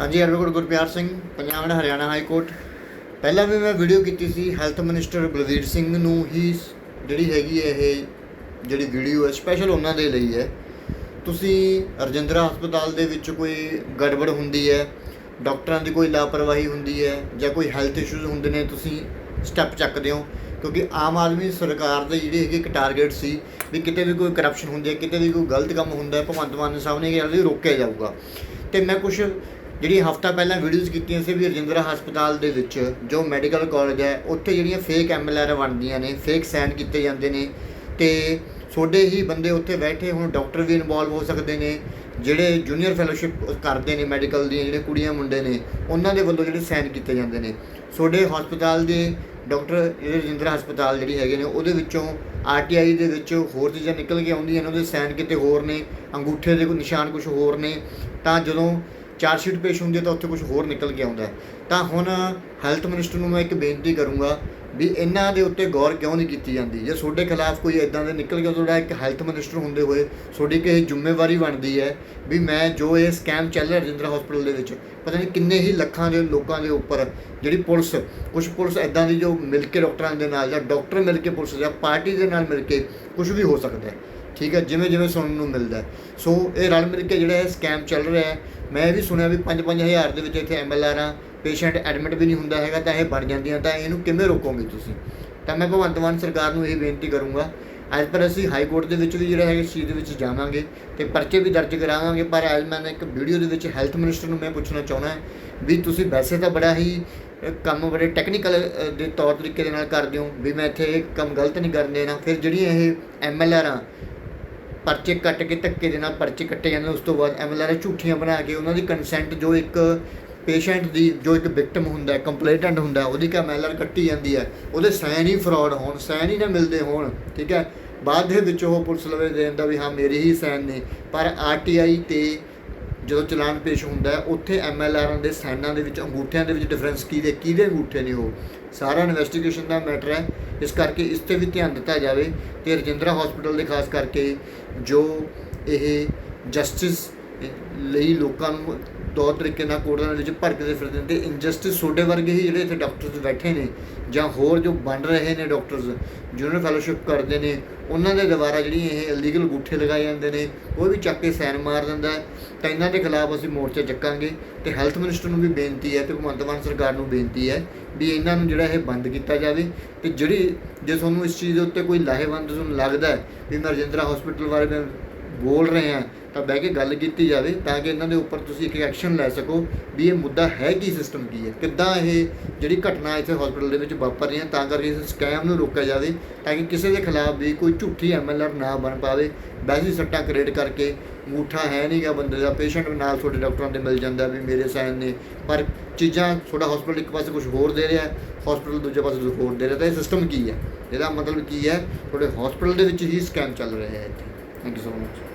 ਹਾਂਜੀ advocate Gurpyar Singh Punjab and Haryana high court. ਪਹਿਲਾਂ ਵੀ ਮੈਂ ਵੀਡੀਓ ਕੀਤੀ ਸੀ ਹੈਲਥ ਮਿਨਿਸਟਰ ਬਲਵੀਰ ਸਿੰਘ ਨੂੰ ਹੀ ਜਿਹੜੀ ਹੈਗੀ ਹੈ ਇਹ, ਜਿਹੜੀ ਵੀਡੀਓ ਹੈ ਸਪੈਸ਼ਲ ਉਹਨਾਂ ਦੇ ਲਈ ਹੈ। ਤੁਸੀਂ ਰਜਿੰਦਰਾ ਹਸਪਤਾਲ ਦੇ ਵਿੱਚ ਕੋਈ ਗੜਬੜ ਹੁੰਦੀ ਹੈ, ਡਾਕਟਰਾਂ ਦੀ ਕੋਈ ਲਾਪਰਵਾਹੀ ਹੁੰਦੀ ਹੈ, ਜਾਂ ਕੋਈ ਹੈਲਥ ਇਸ਼ੂਜ਼ ਹੁੰਦੇ ਨੇ, ਤੁਸੀਂ ਸਟੈਪ ਚੱਕਦੇ ਹੋ, ਕਿਉਂਕਿ ਆਮ ਆਦਮੀ ਸਰਕਾਰ ਦੇ ਜਿਹੜੇ ਹੈਗੇ ਇੱਕ ਟਾਰਗੇਟ ਸੀ, ਵੀ ਕਿਤੇ ਵੀ ਕੋਈ ਕਰਪਸ਼ਨ ਹੁੰਦੀ ਹੈ, ਕਿਤੇ ਵੀ ਕੋਈ ਗਲਤ ਕੰਮ ਹੁੰਦਾ ਹੈ, ਭਗਵੰਤ ਮਾਨ ਸਾਹਿਬ ਨੇ ਕਿਹਾ ਵੀ ਰੋਕਿਆ ਜਾਊਗਾ। ਤੇ ਮੈਂ ਕੁਝ ਜਿਹੜੀ ਹਫਤਾ ਪਹਿਲਾਂ ਵੀਡੀਓਜ਼ ਕੀਤੀਆਂ ਸੀ ਵੀ ਰਜਿੰਦਰਾ ਹਸਪਤਾਲ ਦੇ ਵਿੱਚ, ਜੋ ਮੈਡੀਕਲ ਕਾਲਜ ਹੈ, ਉੱਥੇ ਜਿਹੜੀਆਂ ਫੇਕ ਐਮਐਲਆਰ ਬਣਦੀਆਂ ਨੇ ਫੇਕ ਸਾਈਨ ਕੀਤੇ ਜਾਂਦੇ ਨੇ, ਤੇ ਛੋਡੇ ਹੀ ਬੰਦੇ ਉੱਥੇ ਬੈਠੇ ਹੁਣ ਡਾਕਟਰ ਵੀ ਇਨਵੋਲਵ ਹੋ ਸਕਦੇ ਨੇ, ਜਿਹੜੇ ਜੂਨੀਅਰ ਫੈਲੋਸ਼ਿਪ ਕਰਦੇ ਨੇ ਮੈਡੀਕਲ ਦੀਆਂ, ਜਿਹੜੇ ਕੁੜੀਆਂ ਮੁੰਡੇ ਨੇ, ਉਹਨਾਂ ਦੇ ਵੱਲੋਂ ਜਿਹੜੇ ਸਾਈਨ ਕੀਤੇ ਜਾਂਦੇ ਨੇ। ਛੋਡੇ ਹਸਪਤਾਲ ਦੇ ਡਾਕਟਰ ਜਿਹੜੇ ਰਜਿੰਦਰਾ ਹਸਪਤਾਲ ਜਿਹੜੀ ਹੈਗੇ ਨੇ, ਉਹਦੇ ਵਿੱਚੋਂ ਆਰਟੀਆਈ ਦੇ ਵਿੱਚ ਹੋਰ ਚੀਜ਼ਾਂ ਨਿਕਲ ਕੇ ਆਉਂਦੀਆਂ ਨੇ, ਉਹਦੇ ਸਾਈਨ ਕਿਤੇ ਹੋਰ ਨੇ, ਅੰਗੂਠੇ ਦੇ ਕੋਈ ਨਿਸ਼ਾਨ ਕੁਝ ਹੋਰ ਨੇ, ਤਾਂ ਜਦੋਂ ਚਾਰਜ ਸ਼ੀਟ ਪੇਸ਼ ਹੁੰਦੀ ਹੈ ਤਾਂ ਉੱਥੇ ਕੁਝ ਹੋਰ ਨਿਕਲ ਕੇ ਆਉਂਦਾ ਤਾਂ ਹੁਣ ਹੈਲਥ ਮਿਨਿਸਟਰ ਨੂੰ ਮੈਂ ਇੱਕ ਬੇਨਤੀ ਕਰੂੰਗਾ ਵੀ ਇਹਨਾਂ ਦੇ ਉੱਤੇ ਗੌਰ ਕਿਉਂ ਨਹੀਂ ਕੀਤੀ ਜਾਂਦੀ? ਜੇ ਤੁਹਾਡੇ ਖਿਲਾਫ ਕੋਈ ਇਦਾਂ ਦੇ ਨਿਕਲ ਗਿਆ, ਤੁਹਾਡਾ ਇੱਕ ਹੈਲਥ ਮਿਨਿਸਟਰ ਹੁੰਦੇ ਹੋਏ ਤੁਹਾਡੀ ਕਿ ਜ਼ਿੰਮੇਵਾਰੀ ਬਣਦੀ ਹੈ ਵੀ ਮੈਂ ਜੋ ਇਹ ਸਕੈਮ ਚੱਲ ਰਿਹਾ ਰਜਿੰਦਰਾ ਹਸਪੀਟਲ ਦੇ ਵਿੱਚ, ਪਤਾ ਨਹੀਂ ਕਿੰਨੇ ਹੀ ਲੱਖਾਂ ਦੇ ਲੋਕਾਂ ਦੇ ਉੱਪਰ ਜਿਹੜੀ ਪੁਲਿਸ ਕੁਝ ਪੁਲਿਸ ਇਦਾਂ ਦੀ ਜੋ ਮਿਲ ਕੇ ਡਾਕਟਰਾਂ ਦੇ ਨਾਲ ਜਾਂ ਡਾਕਟਰ ਮਿਲ ਕੇ ਪੁਲਿਸ ਜਾਂ ਪਾਰਟੀ ਦੇ ਨਾਲ ਮਿਲ ਕੇ ਕੁਝ ਵੀ ਹੋ ਸਕਦਾ ਹੈ। ਠੀਕ ਹੈ, ਜਿਵੇਂ ਜਿਵੇਂ ਸੁਣਨ ਨੂੰ ਮਿਲਦਾ ਸੋ ਇਹ ਰਲ ਮਿਲ ਕੇ ਜਿਹੜਾ ਇਹ ਸਕੈਮ ਚੱਲ ਰਿਹਾ ਹੈ, ਮੈਂ ਇਹ ਵੀ ਸੁਣਿਆ ਵੀ 5-5000 ਦੇ ਵਿੱਚ ਇੱਥੇ ਐਮਐਲਆਰਾਂ ਪੇਸ਼ੈਂਟ ਐਡਮਿਟ ਵੀ ਨਹੀਂ ਹੁੰਦਾ ਹੈਗਾ, ਤਾਂ ਇਹ ਬਣ ਜਾਂਦੀਆਂ, ਤਾਂ ਇਹਨੂੰ ਕਿਵੇਂ ਰੋਕੋਗੇ ਤੁਸੀਂ? ਤਾਂ ਮੈਂ ਭਗਵੰਤ ਮਾਨ ਸਰਕਾਰ ਨੂੰ ਇਹ ਬੇਨਤੀ ਕਰੂੰਗਾ ਅੱਜ ਪਰ ਅਸੀਂ ਹਾਈ ਕੋਰਟ ਦੇ ਵਿੱਚ ਵੀ ਜਿਹੜਾ ਹੈ ਇਸ ਚੀਜ਼ ਦੇ ਵਿੱਚ ਜਾਵਾਂਗੇ ਤੇ ਪਰਚੇ ਵੀ ਦਰਜ ਕਰਾਵਾਂਗੇ, ਪਰ ਅੱਜ ਮੈਂ ਇੱਕ ਵੀਡੀਓ ਦੇ ਵਿੱਚ ਹੈਲਥ ਮਿਨਿਸਟਰ ਨੂੰ ਮੈਂ ਪੁੱਛਣਾ ਚਾਹੁੰਦਾ ਵੀ ਤੁਸੀਂ ਵੈਸੇ ਤਾਂ ਬੜਾ ਹੀ ਕੰਮ ਬੜੇ ਟੈਕਨੀਕਲ ਦੇ ਤੌਰ ਤਰੀਕੇ ਦੇ ਨਾਲ ਕਰਦੇ ਹੋ, ਵੀ ਮੈਂ ਇੱਥੇ ਇਹ ਕੰਮ ਗਲਤ ਨਹੀਂ ਕਰਨ ਦੇਣਾ, ਫਿਰ ਜਿਹੜੀਆਂ ਇਹ ਐਮਐਲਆਰਾਂ ਪਰਚੇ ਕੱਟ ਕੇ ਧੱਕੇ ਦੇ ਨਾਲ ਪਰਚੇ ਕੱਟੇ ਜਾਂਦੇ ਉਸ ਤੋਂ ਬਾਅਦ ਐਮਐਲਆਰ ਝੂਠੀਆਂ ਬਣਾ ਕੇ ਉਹਨਾਂ ਦੀ ਕੰਸੈਂਟ ਜੋ ਇੱਕ ਪੇਸ਼ੈਂਟ ਦੀ ਜੋ ਇੱਕ ਵਿਕਟਮ ਹੁੰਦਾ ਹੈ ਕੰਪਲੇਂਟੈਂਟ ਹੁੰਦਾ ਹੈ, ਉਹਦੀ ਕਿ ਐਮਐਲਆਰ ਕੱਟੀ ਜਾਂਦੀ ਹੈ। ਉਹਦੇ ਸਾਈਨ ਹੀ ਫਰਾਡ ਹੋਣ ਸਾਈਨ ਹੀ ਨਾ ਮਿਲਦੇ ਹੋਣ ਠੀਕ ਹੈ? ਬਾਅਦ ਦੇ ਵਿੱਚ ਉਹ ਪੁਲਿਸ ਲਵੇ ਦੇ ਦਿੰਦਾ ਵੀ ਹਾਂ ਮੇਰੇ ਹੀ ਸਾਈਨ ਨੇ। ਪਰ ਆਰਟੀਆਈ ਤੇ ਜਦੋਂ ਚਲਾਨ ਪੇਸ਼ ਹੁੰਦਾ ਹੈ, ਉੱਥੇ ਐਮਐਲਆਰਾਂ ਦੇ ਸਾਈਨਾਂ ਦੇ ਵਿੱਚ, ਅੰਗੂਠਿਆਂ ਦੇ ਵਿੱਚ ਡਿਫਰੈਂਸ ਕੀ ਦੇ, ਕਿਹਦੇ ਅੰਗੂਠੇ ਨੇ ਉਹ? ਸਾਰਾ ਇਨਵੈਸਟੀਗੇਸ਼ਨ ਦਾ ਮੈਟਰ ਹੈ। ਇਸ ਕਰਕੇ ਇਸ ਤੇ ਵੀ ਧਿਆਨ ਦਿੱਤਾ ਜਾਵੇ ਤੇ ਰਜਿੰਦਰਾ ਹਸਪੀਟਲ ਦੇ ਖਾਸ ਕਰਕੇ ਜੋ ਇਹ ਜਸਟਿਸ ਲਈ ਲੋਕਾਂ ਨੂੰ ਤੌਰ ਤਰੀਕੇ ਨਾਲ ਕੋਰਟਾਂ ਦੇ ਵਿੱਚ ਭੜਕਦੇ ਫਿਰਦੇ ਨੇ ਤੇ ਇਨਜਸਟਿਸ ਛੋਡੇ ਵਰਗੇ ਹੀ ਜਿਹੜੇ ਇੱਥੇ ਡਾਕਟਰਸ ਬੈਠੇ ਨੇ ਜਾਂ ਹੋਰ ਜੋ ਬਣ ਰਹੇ ਨੇ ਡਾਕਟਰਸ ਜੂਨੀਅਰ ਫੈਲੋਸ਼ਿਪ ਕਰਦੇ ਨੇ, ਉਹਨਾਂ ਦੇ ਦੁਆਰਾ ਜਿਹੜੀ ਇਹ ਇਲੀਗਲ ਗੁੱਠੇ ਲਗਾਏ ਜਾਂਦੇ ਨੇ, ਉਹ ਵੀ ਚੱਕ ਕੇ ਸੈਨ ਮਾਰ ਦਿੰਦਾ ਤਾਂ ਇਹਨਾਂ ਦੇ ਖਿਲਾਫ ਅਸੀਂ ਮੋਰਚਾ ਚੱਕਾਂਗੇ ਤੇ ਹੈਲਥ ਮਿਨਿਸਟਰ ਨੂੰ ਵੀ ਬੇਨਤੀ ਹੈ ਤੇ ਭਗਵੰਤ ਮਾਨ ਸਰਕਾਰ ਨੂੰ ਬੇਨਤੀ ਹੈ ਵੀ ਇਹਨਾਂ ਨੂੰ ਜਿਹੜਾ ਇਹ ਬੰਦ ਕੀਤਾ ਜਾਵੇ ਤੇ ਜਿਹੜੀ ਜੇ ਤੁਹਾਨੂੰ ਇਸ ਚੀਜ਼ ਦੇ ਉੱਤੇ ਕੋਈ ਲਾਹੇਵੰਦ ਤੁਹਾਨੂੰ ਲੱਗਦਾ ਹੈ ਵੀ ਮੈਂ ਰਜਿੰਦਰਾ ਹਸਪੀਟਲ ਬਾਰੇ ਬੋਲ ਰਹੇ ਹਾਂ ਤਾਂ ਬਹਿ ਕੇ ਗੱਲ ਕੀਤੀ ਜਾਵੇ ਤਾਂ ਕਿ ਇਹਨਾਂ ਦੇ ਉੱਪਰ ਤੁਸੀਂ ਇੱਕ ਐਕਸ਼ਨ ਲੈ ਸਕੋ ਵੀ ਇਹ ਮੁੱਦਾ ਹੈ ਕੀ ਸਿਸਟਮ ਕੀ ਹੈ, ਕਿੱਦਾਂ ਇਹ ਜਿਹੜੀ ਘਟਨਾ ਇੱਥੇ ਹਸਪੀਟਲ ਦੇ ਵਿੱਚ ਵਾਪਰ ਰਹੀ ਹੈ ਤਾਂ ਕਰਕੇ ਇਸ ਸਕੈਮ ਨੂੰ ਰੋਕਿਆ ਜਾਵੇ ਤਾਂ ਕਿ ਕਿਸੇ ਦੇ ਖਿਲਾਫ ਵੀ ਕੋਈ ਝੂਠੀ ਐਮਐਲਆਰ ਨਾ ਬਣ ਪਾਵੇ। ਵੈਸੀ ਸੱਟਾਂ ਕ੍ਰੀਏਟ ਕਰਕੇ ਅੰਗੂਠਾ ਹੈ ਨਹੀਂਗਾ ਬੰਦੇ ਦਾ ਪੇਸ਼ੈਂਟ ਨਾਲ ਤੁਹਾਡੇ ਡਾਕਟਰਾਂ ਦੇ ਮਿਲ ਜਾਂਦਾ ਵੀ ਮੇਰੇ ਸਾਈਨ ਨੇ, ਪਰ ਚੀਜ਼ਾਂ ਤੁਹਾਡਾ ਹਸਪੀਟਲ ਇੱਕ ਪਾਸੇ ਕੁਝ ਹੋਰ ਦੇ ਰਿਹਾ ਹਸਪੀਟਲ ਦੂਜੇ ਪਾਸੇ ਕੁਝ ਹੋਰ ਦੇ ਰਿਹਾ, ਤਾਂ ਇਹ ਸਿਸਟਮ ਕੀ ਹੈ? ਇਹਦਾ ਮਤਲਬ ਕੀ ਹੈ? ਤੁਹਾਡੇ ਹਸਪੀਟਲ ਦੇ ਵਿੱਚ ਹੀ ਸਕੈਮ ਚੱਲ ਰਿਹਾ ਹੈ ਇੱਥੇ। Thank you so much